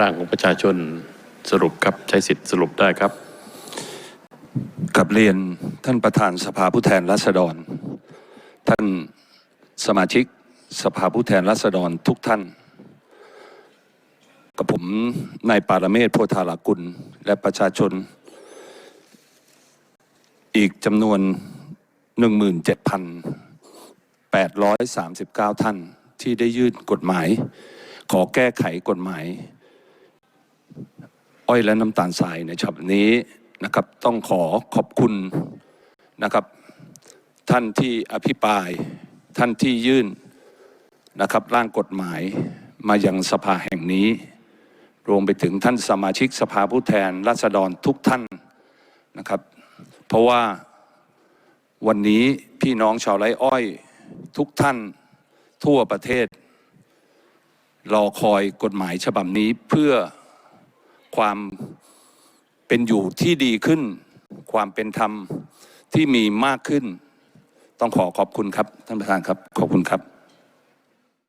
ร่างของประชาชนสรุปครับใช้สิทธิ์สรุปได้ครับกับเรียนท่านประธานสภาผู้แทนราษฎร ท่านสมาชิกสภาผู้แทนราษฎรทุกท่าน กับผมนายปารเมศโพธารากุลและประชาชน อีกจำนวน 17,839 ท่านที่ได้ยื่นกฎหมาย ขอแก้ไขกฎหมาย อ้อยและน้ำตาลทรายในฉบับนี้นะครับต้องขอขอบคุณนะครับท่านที่อภิปรายท่านที่ยื่นนะครับร่างกฎหมายมายังสภาแห่งนี้ รวมไปถึงท่านสมาชิกสภาผู้แทนราษฎรทุกท่านนะครับ เพราะว่าวันนี้พี่น้องชาวไร่อ้อย ทุกท่านทั่วประเทศ รอคอยกฎหมายฉบับนี้เพื่อ ความเป็นอยู่ที่ดีขึ้น ความเป็นธรรมที่มีมากขึ้น ต้องขอขอบคุณครับ ท่านประธานครับ ขอบคุณครับ